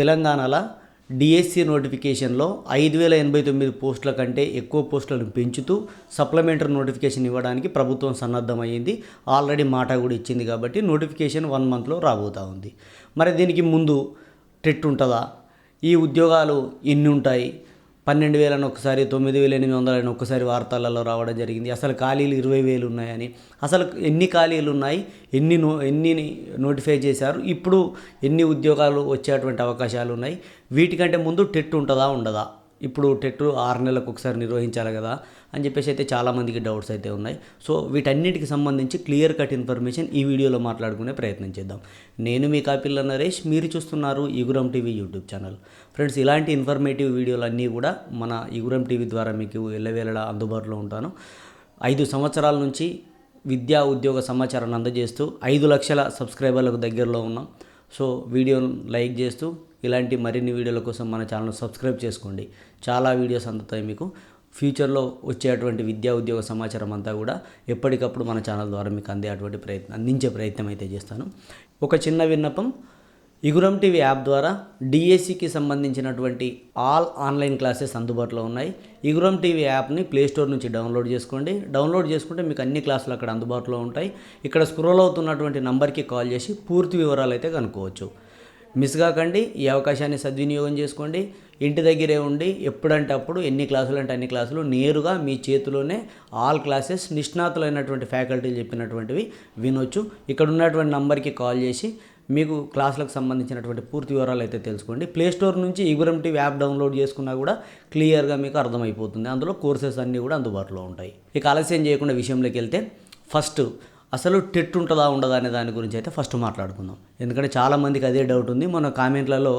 తెలంగాణలో డిఎస్సి నోటిఫికేషన్లో ఐదు వేల ఎనభై తొమ్మిది పోస్టుల కంటే ఎక్కువ పోస్టులను పెంచుతూ సప్లిమెంటరీ నోటిఫికేషన్ ఇవ్వడానికి ప్రభుత్వం సన్నద్ధమైంది ఆల్రెడీ మాట కూడా ఇచ్చింది కాబట్టి నోటిఫికేషన్ వన్ మంత్లో రాబోతూ ఉంది. మరి దీనికి ముందు టెట్ ఉంటుందా? ఈ ఉద్యోగాలు ఎన్ని ఉంటాయి? పన్నెండు వేలని ఒకసారి తొమ్మిది వేల ఎనిమిది వందలని ఒకసారి వార్తలలో రావడం జరిగింది. అసలు ఖాళీలు ఇరవై వేలు ఉన్నాయని అసలు ఎన్ని ఖాళీలు ఉన్నాయి ఎన్ని నో ఎన్ని నోటిఫై చేశారు ఇప్పుడు ఎన్ని ఉద్యోగాలు వచ్చేటువంటి అవకాశాలు ఉన్నాయి వీటికంటే ముందు టెట్ ఉంటుందా ఉండదా? ఇప్పుడు టెట్ ఆరు నెలలకు ఒకసారి నిర్వహించాలి కదా. అని చెప్పేసి అయితే చాలామందికి డౌట్స్ అయితే ఉన్నాయి. సో వీటన్నిటికి సంబంధించి క్లియర్ కట్ ఇన్ఫర్మేషన్ ఈ వీడియోలో మాట్లాడుకునే ప్రయత్నం చేద్దాం. నేను మీ కాపిల్ల నరేష్ మీరు చూస్తున్నారు Iguram TV YouTube channel. Friends ఇలాంటి ఇన్ఫర్మేటివ్ వీడియోలు అన్నీ కూడా మన ఇగురం టీవీ ద్వారా మీకు ఎల్లవేళలా అందుబాటులో ఉంటాను. ఐదు సంవత్సరాల నుంచి విద్యా ఉద్యోగ సమాచారాన్ని అందజేస్తూ ఐదు లక్షల సబ్స్క్రైబర్లకు దగ్గరలో ఉన్నాం. సో వీడియోను లైక్ చేస్తూ ఇలాంటి మరిన్ని వీడియోల కోసం మన ఛానల్ సబ్స్క్రైబ్ చేసుకోండి. చాలా వీడియోస్ అందుతాయి మీకు. ఫ్యూచర్లో వచ్చేటువంటి విద్యా ఉద్యోగ సమాచారం అంతా కూడా ఎప్పటికప్పుడు మన ఛానల్ ద్వారా మీకు అందేటువంటి ప్రయత్నం అందించే ప్రయత్నం అయితే చేస్తాను. ఒక చిన్న విన్నపం ఇగురం టీవీ యాప్ ద్వారా డిఎస్సికి సంబంధించినటువంటి ఆల్ ఆన్లైన్ క్లాసెస్ అందుబాటులో ఉన్నాయి. ఇగురం టీవీ యాప్ని ప్లేస్టోర్ నుంచి డౌన్లోడ్ చేసుకోండి. డౌన్లోడ్ చేసుకుంటే మీకు అన్ని క్లాసులు అక్కడ అందుబాటులో ఉంటాయి. ఇక్కడ స్క్రోల్ అవుతున్నటువంటి నంబర్కి కాల్ చేసి పూర్తి వివరాలు అయితే కనుక్కోవచ్చు. మిస్ కాకండి ఈ అవకాశాన్ని సద్వినియోగం చేసుకోండి. ఇంటి దగ్గరే ఉండి ఎప్పుడంటే అప్పుడు ఎన్ని క్లాసులు అంటే అన్ని క్లాసులు నేరుగా మీ చేతిలోనే ఆల్ క్లాసెస్ నిష్ణాతులైనటువంటి ఫ్యాకల్టీలు చెప్పినటువంటివి వినొచ్చు. ఇక్కడ ఉన్నటువంటి నంబర్కి కాల్ చేసి మీకు క్లాసులకు సంబంధించినటువంటి పూర్తి వివరాలు అయితే తెలుసుకోండి. ప్లే స్టోర్ నుంచి ఇగురం టీవీ యాప్ డౌన్లోడ్ చేసుకున్నా కూడా క్లియర్గా మీకు అర్థమైపోతుంది. అందులో కోర్సెస్ అన్నీ కూడా అందుబాటులో ఉంటాయి. ఇక ఆలస్యం చేయకుండా విషయంలోకి వెళ్తే ఫస్ట్ అసలు టెట్ ఉంటుందా ఉండదా అనే దాని గురించి అయితే ఫస్ట్ మాట్లాడుకుందాం. ఎందుకంటే చాలామందికి అదే డౌట్ ఉంది. మన కామెంట్లలో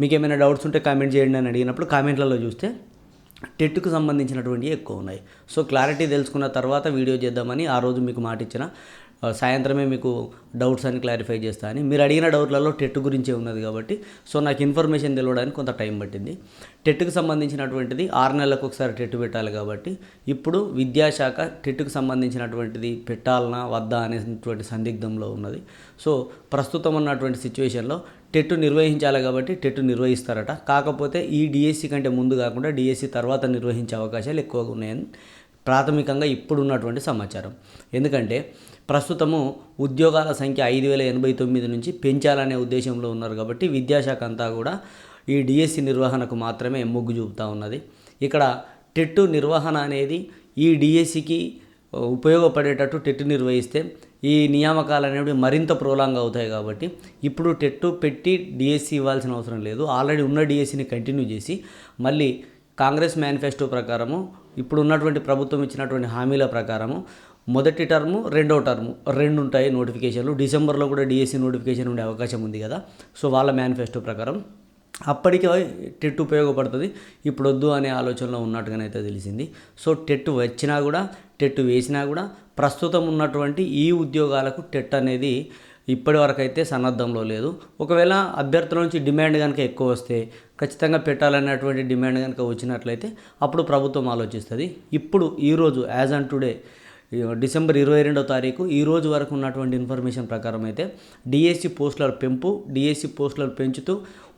మీకు ఏమైనా డౌట్స్ ఉంటే కామెంట్ చేయండి అని అడిగినప్పుడు కామెంట్లలో చూస్తే టెట్కు సంబంధించినటువంటివి ఎక్కువ ఉన్నాయి. సో క్లారిటీ తెలుసుకున్న తర్వాత వీడియో చేద్దామని ఆ రోజు మీకు మాట ఇచ్చిన సాయంత్రమే మీకు డౌట్స్ అని క్లారిఫై చేస్తా అని. మీరు అడిగిన డౌట్లలో టెట్ గురించే ఉన్నది కాబట్టి సో నాకు ఇన్ఫర్మేషన్ తెలియడానికి కొంత టైం పట్టింది. టెట్కు సంబంధించినటువంటిది ఆరు నెలలకు ఒకసారి టెట్ పెట్టాలి కాబట్టి ఇప్పుడు విద్యాశాఖ టెట్కు సంబంధించినటువంటిది పెట్టాలనా వద్దా అనేటువంటి సందిగ్ధంలో ఉన్నది. సో ప్రస్తుతం ఉన్నటువంటి సిచ్యువేషన్లో టెట్ నిర్వహించాలి కాబట్టి టెట్ నిర్వహిస్తారట. కాకపోతే ఈ డిఎస్సి కంటే ముందు కాకుండా డిఎస్సి తర్వాత నిర్వహించే అవకాశాలు ఎక్కువగా ఉన్నాయని ప్రాథమికంగా ఇప్పుడు ఉన్నటువంటి సమాచారం. ఎందుకంటే ప్రస్తుతము ఉద్యోగాల సంఖ్య ఐదు వేల ఎనభై తొమ్మిది నుంచి పెంచాలనే ఉద్దేశంలో ఉన్నారు కాబట్టి విద్యాశాఖ అంతా కూడా ఈ డిఎస్సి నిర్వహణకు మాత్రమే మొగ్గు చూపుతూ ఉన్నది. ఇక్కడ టెట్టు నిర్వహణ అనేది ఈ డిఎస్సికి ఉపయోగపడేటట్టు టెట్ నిర్వహిస్తే ఈ నియామకాలు అనేవి మరింత ప్రోలాంగ్ అవుతాయి కాబట్టి ఇప్పుడు టెట్టు పెట్టి డిఎస్సి ఇవ్వాల్సిన అవసరం లేదు. ఆల్రెడీ ఉన్న డిఎస్సిని కంటిన్యూ చేసి మళ్ళీ కాంగ్రెస్ మేనిఫెస్టో ప్రకారము ఇప్పుడు ఉన్నటువంటి ప్రభుత్వం ఇచ్చినటువంటి హామీల ప్రకారము మొదటి టర్ము రెండో టర్ము రెండు ఉంటాయి నోటిఫికేషన్లు డిసెంబర్లో కూడా డిఎస్సి నోటిఫికేషన్ ఉండే అవకాశం ఉంది కదా. సో వాళ్ళ మేనిఫెస్టో ప్రకారం. అప్పటికి టెట్ ఉపయోగపడుతుంది. ఇప్పుడు వద్దు అనే ఆలోచనలో ఉన్నట్టుగానైతే తెలిసింది. సో టెట్ వచ్చినా కూడా టెట్ వేసినా కూడా ప్రస్తుతం ఉన్నటువంటి ఈ ఉద్యోగాలకు టెట్ అనేది ఇప్పటి వరకు అయితే సన్నద్ధంలో లేదు. ఒకవేళ అభ్యర్థుల నుంచి డిమాండ్ కనుక ఎక్కువ వస్తే ఖచ్చితంగా పెట్టాలనేటువంటి డిమాండ్ కనుక వచ్చినట్లయితే అప్పుడు ప్రభుత్వం ఆలోచిస్తుంది. ఇప్పుడు ఈరోజు యాజ్ ఆన్ టుడే డిసెంబర్ ఇరవై రెండో తారీఖు ఈ రోజు వరకు ఉన్నటువంటి ఇన్ఫర్మేషన్ ప్రకారం అయితే డిఎస్సి పోస్టుల పెంపు డిఎస్సి పోస్టులను పెంచుతూ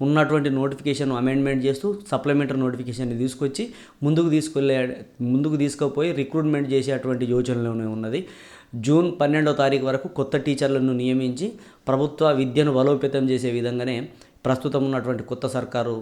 ఉన్నటువంటి నోటిఫికేషన్ అమెండ్మెంట్ చేస్తూ సప్లిమెంటరీ నోటిఫికేషన్ తీసుకొచ్చి ముందుకు తీసుకెళ్ళే ముందుకు తీసుకుపోయి రిక్రూట్మెంట్ చేసేటువంటి యోచనలోనే ఉన్నది. జూన్ పన్నెండో తారీఖు వరకు కొత్త టీచర్లను నియమించి ప్రభుత్వ విద్యను బలోపేతం చేసే విధంగానే ప్రస్తుతం ఉన్నటువంటి కొత్త సర్కారు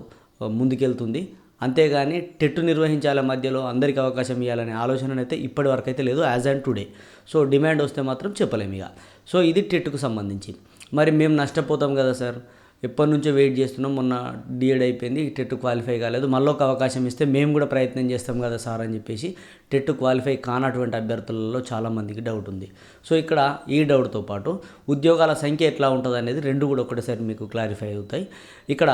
ముందుకెళ్తుంది. అంతేగాని టెట్టు నిర్వహించాల మధ్యలో అందరికీ అవకాశం ఇవ్వాలనే ఆలోచన అయితే ఇప్పటి వరకు అయితే లేదు as and today so demand వస్తే మాత్రం చెప్పలేము ఇక. సో ఇది టెట్కు సంబంధించి. మరి మేము నష్టపోతాం కదా సార్? ఎప్పటి నుంచో వెయిట్ చేస్తున్నాం మొన్న డిఎడ్ అయిపోయింది టెట్ క్వాలిఫై కాలేదు. మళ్ళీ ఒక అవకాశం ఇస్తే మేము కూడా ప్రయత్నం చేస్తాం కదా సార్ అని చెప్పేసి టెట్ క్వాలిఫై కానటువంటి అభ్యర్థులలో చాలామందికి డౌట్ ఉంది. సో ఇక్కడ ఈ డౌట్తో పాటు ఉద్యోగాల సంఖ్య ఎట్లా ఉంటుంది అనేది రెండు కూడా ఒకటేసారి మీకు క్లారిఫై అవుతాయి. ఇక్కడ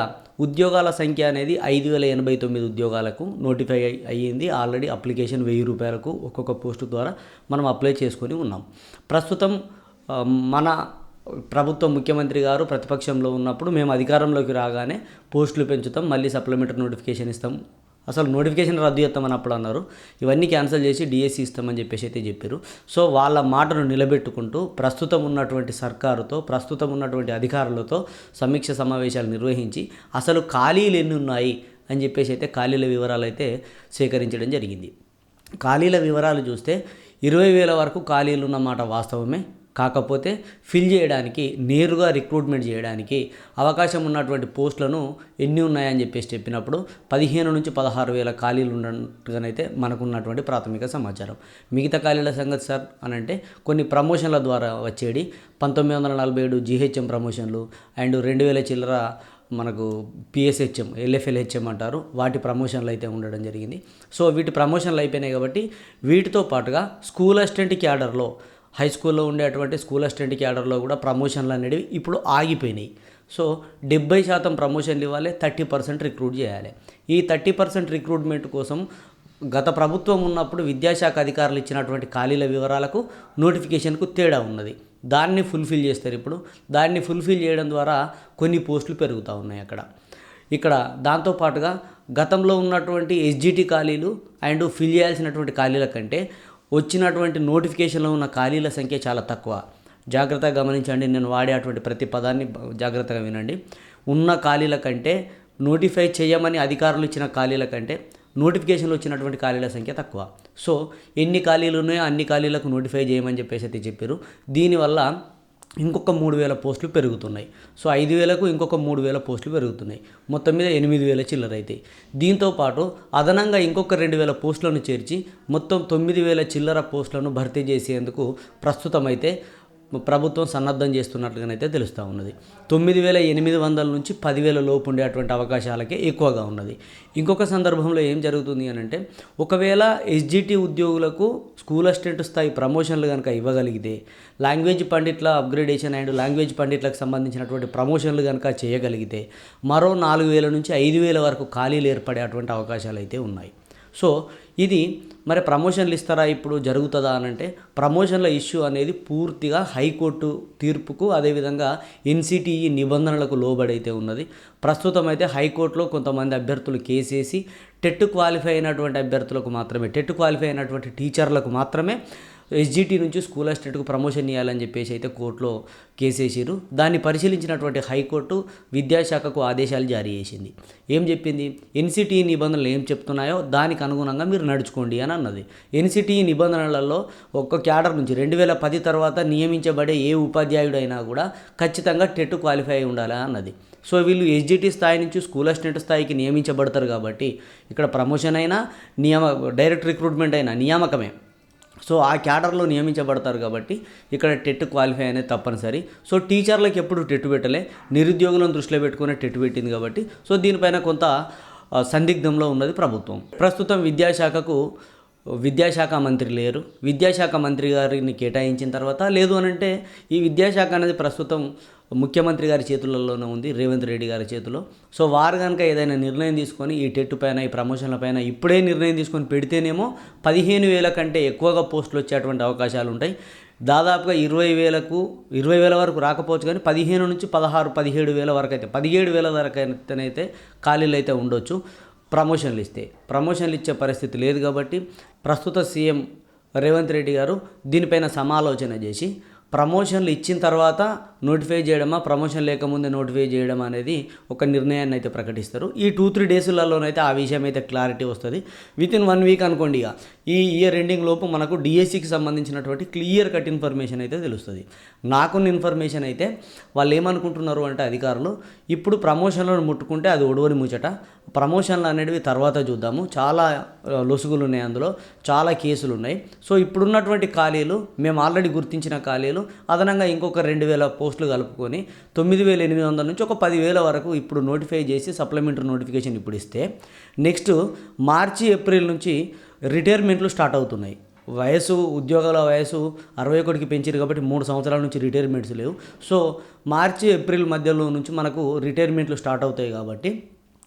ఉద్యోగాల సంఖ్య అనేది ఐదు వేల ఎనభై తొమ్మిది ఉద్యోగాలకు నోటిఫై అయ్యింది. ఆల్రెడీ అప్లికేషన్ వెయ్యి రూపాయలకు ఒక్కొక్క పోస్టు ద్వారా మనం అప్లై చేసుకొని ఉన్నాం. ప్రస్తుతం మన ప్రభుత్వం ముఖ్యమంత్రి గారు ప్రతిపక్షంలో ఉన్నప్పుడు మేము అధికారంలోకి రాగానే పోస్టులు పెంచుతాం మళ్ళీ సప్లిమెంటరీ నోటిఫికేషన్ ఇస్తాం. అసలు నోటిఫికేషన్ రద్దు చేస్తామని అప్పుడు అన్నారు. ఇవన్నీ క్యాన్సిల్ చేసి డిఎస్సి ఇస్తామని చెప్పేసి అయితే చెప్పారు. సో వాళ్ళ మాటను నిలబెట్టుకుంటూ ప్రస్తుతం ఉన్నటువంటి సర్కారుతో ప్రస్తుతం ఉన్నటువంటి అధికారులతో సమీక్ష సమావేశాలు నిర్వహించి అసలు ఖాళీలు ఎన్ని ఉన్నాయి అని చెప్పేసి అయితే ఖాళీల వివరాలు అయితే సేకరించడం జరిగింది. ఖాళీల వివరాలు చూస్తే ఇరవై వేల వరకు ఖాళీలు ఉన్నమాట వాస్తవమే. కాకపోతే ఫిల్ చేయడానికి నేరుగా రిక్రూట్మెంట్ చేయడానికి అవకాశం ఉన్నటువంటి పోస్టులను ఎన్ని ఉన్నాయని చెప్పేసి చెప్పినప్పుడు పదిహేను నుంచి పదహారు వేల ఖాళీలు ఉన్నట్టుగానైతే మనకు ఉన్నటువంటి ప్రాథమిక సమాచారం. మిగతా ఖాళీల సంగతి సార్ అని అంటే కొన్ని ప్రమోషన్ల ద్వారా వచ్చేది. పంతొమ్మిది వందల నలభై ఏడు జీహెచ్ఎం ప్రమోషన్లు అండ్ రెండు వేల చిల్లర మనకు పిఎస్హెచ్ఎం ఎల్ఎఫ్ఎల్హెచ్ఎం అంటారు. వాటి ప్రమోషన్లు అయితే ఉండడం జరిగింది. సో వీటి ప్రమోషన్లు అయిపోయినాయి కాబట్టి వీటితో పాటుగా స్కూల్ అసిస్టెంట్ క్యాడర్లో హై స్కూల్లో ఉండేటువంటి స్కూల్ అసిస్టెంట్ క్యాడర్లో కూడా ప్రమోషన్లు అనేవి ఇప్పుడు ఆగిపోయినాయి. సో డెబ్బై శాతం ప్రమోషన్లు ఇవ్వాలి థర్టీ పర్సెంట్ రిక్రూట్ చేయాలి. ఈ థర్టీ పర్సెంట్ రిక్రూట్మెంట్ కోసం గత ప్రభుత్వం ఉన్నప్పుడు విద్యాశాఖ అధికారులు ఇచ్చినటువంటి ఖాళీల వివరాలకు నోటిఫికేషన్కు తేడా ఉన్నది. దాన్ని ఫుల్ఫిల్ చేస్తారు ఇప్పుడు. దాన్ని ఫుల్ఫిల్ చేయడం ద్వారా కొన్ని పోస్టులు పెరుగుతూ ఉన్నాయి అక్కడ. ఇక్కడ దాంతోపాటుగా గతంలో ఉన్నటువంటి ఎస్జిటి ఖాళీలు అండ్ ఫిల్ చేయాల్సినటువంటి ఖాళీల కంటే వచ్చినటువంటి నోటిఫికేషన్లో ఉన్న ఖాళీల సంఖ్య చాలా తక్కువ. జాగ్రత్తగా గమనించండి నేను వాడే అటువంటి ప్రతి పదాన్ని జాగ్రత్తగా వినండి. ఉన్న ఖాళీల కంటే నోటిఫై చేయమని అధికారులు ఇచ్చిన ఖాళీల కంటే నోటిఫికేషన్లు వచ్చినటువంటి ఖాళీల సంఖ్య తక్కువ. సో ఎన్ని ఖాళీలు ఉన్నాయో అన్ని ఖాళీలకు నోటిఫై చేయమని చెప్పేసి అయితే చెప్పారు. దీనివల్ల ఇంకొక మూడు వేల పోస్టులు పెరుగుతున్నాయి. సో ఐదు వేలకు ఇంకొక మూడు వేల పోస్టులు పెరుగుతున్నాయి. మొత్తం మీద ఎనిమిది వేల చిల్లర అవుతాయి దీంతో పాటు అదనంగా ఇంకొక రెండు వేల పోస్టులను చేర్చి మొత్తం తొమ్మిది వేల చిల్లర పోస్టులను భర్తీ చేసేందుకు ప్రస్తుతం అయితే ప్రభుత్వం సన్నద్ధం చేస్తున్నట్లుగానైతే తెలుస్తూ ఉన్నది. తొమ్మిది వేల ఎనిమిది వందల నుంచి పదివేల లోపు ఉండేటువంటి అవకాశాలకే ఎక్కువగా ఉన్నది. ఇంకొక సందర్భంలో ఏం జరుగుతుంది అని అంటే ఒకవేళ ఎస్జిటి ఉద్యోగులకు స్కూల్ అసిస్టెంట్ స్థాయి ప్రమోషన్లు కనుక ఇవ్వగలిగితే లాంగ్వేజ్ పండిట్ల అప్గ్రేడేషన్ అండ్ లాంగ్వేజ్ పండిట్లకు సంబంధించినటువంటి ప్రమోషన్లు కనుక చేయగలిగితే మరో నాలుగు వేల నుంచి ఐదు వేల వరకు ఖాళీలు ఏర్పడే అటువంటి అవకాశాలు అయితే ఉన్నాయి. సో ఇది మరి ప్రమోషన్లు ఇస్తారా ఇప్పుడు జరుగుతుందా అని అంటే ప్రమోషన్ల ఇష్యూ అనేది పూర్తిగా హైకోర్టు తీర్పుకు అదేవిధంగా ఎన్సిటిఈ నిబంధనలకు లోబడైతే ఉన్నది. ప్రస్తుతం అయితే హైకోర్టులో కొంతమంది అభ్యర్థులు కేసేసి టెట్ క్వాలిఫై అయినటువంటి అభ్యర్థులకు మాత్రమే టెట్ క్వాలిఫై అయినటువంటి టీచర్లకు మాత్రమే ఎస్జిటి నుంచి స్కూల్ అసిస్టెంట్కు ప్రమోషన్ ఇవ్వాలని చెప్పేసి అయితే కోర్టులో కేసేసారు దాన్ని పరిశీలించినటువంటి హైకోర్టు విద్యాశాఖకు ఆదేశాలు జారీ చేసింది. ఏం చెప్పింది? ఎన్సిటి నిబంధనలు ఏం చెప్తున్నాయో దానికి అనుగుణంగా మీరు నడుచుకోండి అని అన్నది. ఎన్సిటి నిబంధనలలో ఒక్క క్యాడర్ నుంచి రెండు వేల పది తర్వాత నియమించబడే ఏ ఉపాధ్యాయుడైనా కూడా ఖచ్చితంగా టెట్ క్వాలిఫై అయి ఉండాలి అన్నది. సో వీళ్ళు ఎస్జిటి స్థాయి నుంచి స్కూల్ అసిస్టెంట్ స్థాయికి నియమించబడతారు కాబట్టి ఇక్కడ ప్రమోషన్ అయినా నియమ డైరెక్ట్ రిక్రూట్మెంట్ అయినా నియామకమే. సో ఆ క్యాడర్లో నియమించబడతారు కాబట్టి ఇక్కడ టెట్ క్వాలిఫై అనేది తప్పనిసరి. సో టీచర్లకు ఎప్పుడు టెట్ పెట్టలే నిరుద్యోగులను దృష్టిలో పెట్టుకునే టెట్ పెట్టింది కాబట్టి. సో దీనిపైన కొంత సందిగ్ధంలో ఉన్నది ప్రభుత్వం. ప్రస్తుతం విద్యాశాఖకు విద్యాశాఖ మంత్రి లేరు. విద్యాశాఖ మంత్రి గారిని కేటాయించిన తర్వాత లేదు అని అంటే ఈ విద్యాశాఖ అనేది ప్రస్తుతం ముఖ్యమంత్రి గారి చేతులలోనే ఉంది రేవంత్ రెడ్డి గారి చేతిలో. సో వారు కనుక ఏదైనా నిర్ణయం తీసుకొని ఈ టెట్ పైన ఈ ప్రమోషన్ల పైన ఇప్పుడే నిర్ణయం తీసుకొని పెడితేనేమో పదిహేను వేల కంటే ఎక్కువగా పోస్టులు వచ్చేటువంటి అవకాశాలు ఉంటాయి. దాదాపుగా ఇరవై వేలకు ఇరవై వేల వరకు రాకపోవచ్చు కానీ పదిహేను నుంచి పదహారు పదిహేడు వేల వరకు అయితే పదిహేడు వేల వరకు అయితేనైతే ఖాళీలు అయితే ఉండొచ్చు. ప్రమోషన్లు ఇస్తే. ప్రమోషన్లు ఇచ్చే పరిస్థితి లేదు కాబట్టి ప్రస్తుత సీఎం రేవంత్ రెడ్డి గారు దీనిపైన సమాలోచన చేసి ప్రమోషన్లు ఇచ్చిన తర్వాత నోటిఫై చేయడమా ప్రమోషన్ లేకముందే నోటిఫై చేయడం అనేది ఒక నిర్ణయాన్ని అయితే ప్రకటిస్తారు. ఈ టూ త్రీ డేస్లలోనైతే ఆ విషయం అయితే క్లారిటీ వస్తుంది. విత్ ఇన్ వన్ వీక్ అనుకోండి ఇక. ఈ ఇయర్ ఎండింగ్ లోపు మనకు డిఎస్సికి సంబంధించినటువంటి క్లియర్ కట్ ఇన్ఫర్మేషన్ అయితే తెలుస్తుంది. నాకున్న ఇన్ఫర్మేషన్ అయితే వాళ్ళు ఏమనుకుంటున్నారు అంటే అధికారులు ఇప్పుడు ప్రమోషన్లను ముట్టుకుంటే అది ఒడవని ముచ్చట ప్రమోషన్లు అనేటివి తర్వాత చూద్దాము. చాలా లొసుగులు ఉన్నాయి అందులో. చాలా కేసులు ఉన్నాయి సో ఇప్పుడున్నటువంటి ఖాళీలు మేము ఆల్రెడీ గుర్తించిన ఖాళీలు అదనంగా ఇంకొక రెండు వేల పోస్టులు కలుపుకొని తొమ్మిది వేల ఎనిమిది వందల నుంచి ఒక పదివేల వరకు ఇప్పుడు నోటిఫై చేసి సప్లిమెంటరీ నోటిఫికేషన్ ఇప్పుడు ఇస్తే నెక్స్ట్ మార్చి ఏప్రిల్ నుంచి రిటైర్మెంట్లు స్టార్ట్ అవుతున్నాయి. వయసు ఉద్యోగాల వయసు అరవై ఒకటికి పెంచారు కాబట్టి మూడు సంవత్సరాల నుంచి రిటైర్మెంట్స్ లేవు. సో మార్చి ఏప్రిల్ మధ్యలో నుంచి మనకు రిటైర్మెంట్లు స్టార్ట్ అవుతాయి కాబట్టి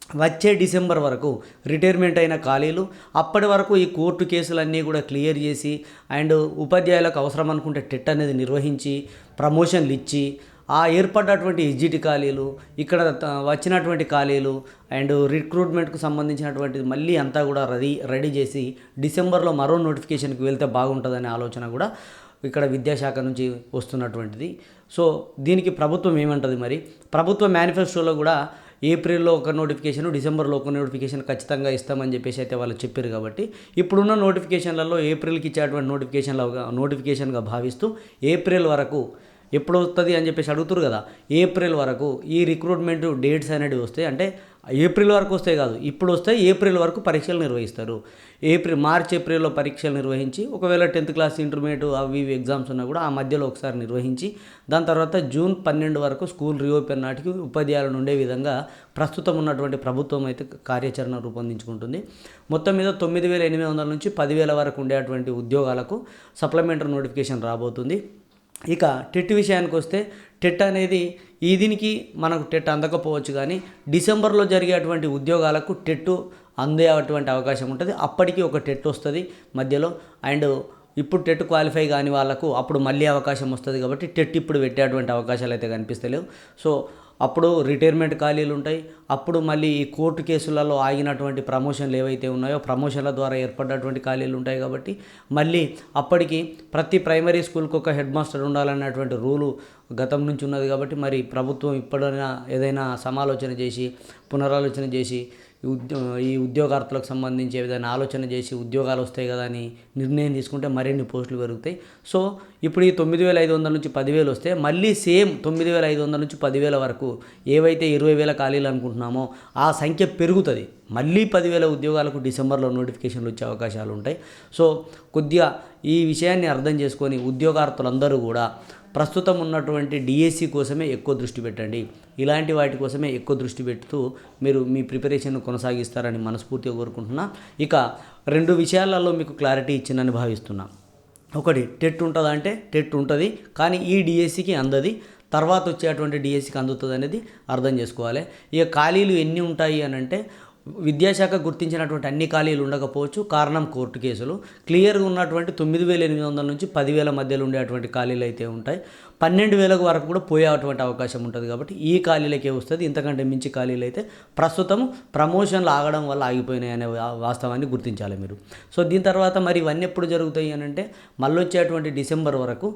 వచ్చే డిసెంబర్ వరకు రిటైర్మెంట్ అయిన ఖాళీలు అప్పటి వరకు ఈ కోర్టు కేసులన్నీ కూడా క్లియర్ చేసి అండ్ ఉపాధ్యాయులకు అవసరం అనుకుంటే టెట్ అనేది నిర్వహించి ప్రమోషన్లు ఇచ్చి ఆ ఏర్పడ్డటువంటి ఎగ్జిట్ ఖాళీలు ఇక్కడ వచ్చినటువంటి ఖాళీలు అండ్ రిక్రూట్మెంట్కు సంబంధించినటువంటి మళ్ళీ అంతా కూడా రెడీ రెడీ చేసి డిసెంబర్లో మరో నోటిఫికేషన్కి వెళ్తే బాగుంటుందనే ఆలోచన కూడా ఇక్కడ విద్యాశాఖ నుంచి వస్తున్నటువంటిది. సో దీనికి ప్రభుత్వం ఏమంటుంది మరి? ప్రభుత్వ మేనిఫెస్టోలో కూడా ఏప్రిల్లో ఒక నోటిఫికేషన్ డిసెంబర్లో ఒక నోటిఫికేషన్ ఖచ్చితంగా ఇస్తామని చెప్పేసి అయితే వాళ్ళు చెప్పారు కాబట్టి ఇప్పుడున్న నోటిఫికేషన్లలో ఏప్రిల్కి ఇచ్చేటువంటి నోటిఫికేషన్లుగా నోటిఫికేషన్గా భావిస్తూ ఏప్రిల్ వరకు ఎప్పుడు వస్తుంది అని చెప్పేసి అడుగుతారు కదా ఏప్రిల్ వరకు ఈ రిక్రూట్మెంట్ డేట్స్ అనేవి వస్తాయి. అంటే ఏప్రిల్ వరకు వస్తాయి కాదు ఇప్పుడు వస్తాయి ఏప్రిల్ వరకు పరీక్షలు నిర్వహిస్తారు. ఏప్రిల్ మార్చ్ ఏప్రిల్లో పరీక్షలు నిర్వహించి ఒకవేళ టెన్త్ క్లాస్ ఇంటర్మీడియట్ అవి ఇవి ఎగ్జామ్స్ ఉన్నా కూడా ఆ మధ్యలో ఒకసారి నిర్వహించి దాని తర్వాత జూన్ పన్నెండు వరకు స్కూల్ రీఓపెన్ నాటికి ఉపాధ్యాయులను ఉండే విధంగా ప్రస్తుతం ఉన్నటువంటి ప్రభుత్వం అయితే కార్యాచరణ రూపొందించుకుంటుంది. మొత్తం మీద తొమ్మిది వేల ఎనిమిది వందల నుంచి పదివేల వరకు ఉండేటువంటి ఉద్యోగాలకు సప్లిమెంటరీ నోటిఫికేషన్ రాబోతుంది. ఇక టెట్ విషయానికి వస్తే టెట్ అనేది ఈ దీనికి మనకు టెట్ అందకపోవచ్చు కానీ డిసెంబర్లో జరిగేటువంటి ఉద్యోగాలకు టెట్ అందేటువంటి అవకాశం ఉంటుంది. అప్పటికి ఒక టెట్ వస్తుంది మధ్యలో. అండ్ ఇప్పుడు టెట్ క్వాలిఫై కాని వాళ్ళకు అప్పుడు మళ్ళీ అవకాశం వస్తుంది కాబట్టి టెట్ ఇప్పుడు పెట్టేటువంటి అవకాశాలు అయితే కనిపిస్తలేవు. సో అప్పుడు రిటైర్మెంట్ ఖాళీలు ఉంటాయి. అప్పుడు మళ్ళీ ఈ కోర్టు కేసులలో ఆగినటువంటి ప్రమోషన్లు ఏవైతే ఉన్నాయో ప్రమోషన్ల ద్వారా ఏర్పడినటువంటి ఖాళీలు ఉంటాయి కాబట్టి మళ్ళీ అప్పటికి ప్రతి ప్రైమరీ స్కూల్కి ఒక హెడ్ మాస్టర్ ఉండాలన్నటువంటి రూలు గతం నుంచి ఉన్నది కాబట్టి మరి ప్రభుత్వం ఇప్పుడైనా ఏదైనా సమాలోచన చేసి పునరాలోచన చేసి ఈ ఉద్యో ఈ ఉద్యోగార్థులకు సంబంధించి ఏదైనా ఆలోచన చేసి ఉద్యోగాలు వస్తాయి కదా అని నిర్ణయం తీసుకుంటే మరిన్ని పోస్టులు పెరుగుతాయి. సో ఇప్పుడు ఈ తొమ్మిది వేల ఐదు వందల నుంచి పదివేలు వస్తే మళ్ళీ సేమ్ తొమ్మిది వేల ఐదు వందల నుంచి పదివేల వరకు ఏవైతే ఇరవై వేల ఖాళీలు అనుకుంటున్నామో ఆ సంఖ్య పెరుగుతుంది. మళ్ళీ పదివేల ఉద్యోగాలకు డిసెంబర్లో నోటిఫికేషన్లు వచ్చే అవకాశాలు ఉంటాయి. సో కొద్దిగా ఈ విషయాన్ని అర్థం చేసుకొని ఉద్యోగార్థులందరూ కూడా ప్రస్తుతం ఉన్నటువంటి డిఎస్సి కోసమే ఎక్కువ దృష్టి పెట్టండి. ఇలాంటి వాటి కోసమే ఎక్కువ దృష్టి పెడుతూ మీరు మీ ప్రిపరేషన్ కొనసాగిస్తారని మనస్ఫూర్తిగా కోరుకుంటున్నా. ఇక రెండు విషయాలలో మీకు క్లారిటీ ఇచ్చిందని భావిస్తున్నా. ఒకటి టెట్ ఉంటుందా అంటే టెట్ ఉంటుంది కానీ ఈ డిఎస్సికి అందది. తర్వాత వచ్చేటువంటి డిఎస్సికి అందుతుంది అనేది అర్థం చేసుకోవాలి. ఇక ఖాళీలు ఎన్ని ఉంటాయి అని అంటే విద్యాశాఖ గుర్తించినటువంటి అన్ని ఖాళీలు ఉండకపోవచ్చు. కారణం కోర్టు కేసులు. క్లియర్గా ఉన్నటువంటి తొమ్మిది వేల ఎనిమిది వందల నుంచి పదివేల మధ్యలో ఉండేటువంటి ఖాళీలు అయితే ఉంటాయి. పన్నెండు వేలకు వరకు కూడా పోయేటువంటి అవకాశం ఉంటుంది కాబట్టి ఈ ఖాళీలకే వస్తుంది. ఇంతకంటే మించి ఖాళీలు అయితే ప్రస్తుతం ప్రమోషన్లు ఆగడం వల్ల ఆగిపోయినాయి అనే వాస్తవాన్ని గుర్తించాలి మీరు. సో దీని తర్వాత మరి ఇవన్నీ ఎప్పుడు జరుగుతాయి అని అంటే మళ్ళీ వచ్చేటువంటి డిసెంబర్ వరకు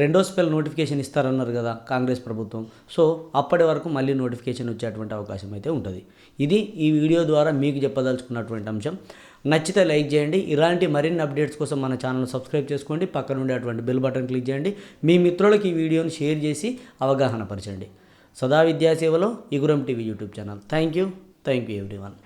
రెండో స్పెల్ నోటిఫికేషన్ ఇస్తారన్నారు కదా కాంగ్రెస్ ప్రభుత్వం. సో అప్పటి వరకు మళ్ళీ నోటిఫికేషన్ వచ్చేటువంటి అవకాశం అయితే ఉంటుంది. ఇది ఈ వీడియో ద్వారా మీకు చెప్పదలుచుకున్నటువంటి అంశం. నచ్చితే లైక్ చేయండి. ఇలాంటి మరిన్ని అప్డేట్స్ కోసం మన ఛానల్ సబ్స్క్రైబ్ చేసుకోండి. పక్కన ఉండేటువంటి బెల్ బటన్ క్లిక్ చేయండి. మీ మిత్రులకి ఈ వీడియోని షేర్ చేసి అవగాహన పరచండి. సదా విద్యాసేవలో Iguram TV YouTube channel. Thank you. Thank you everyone.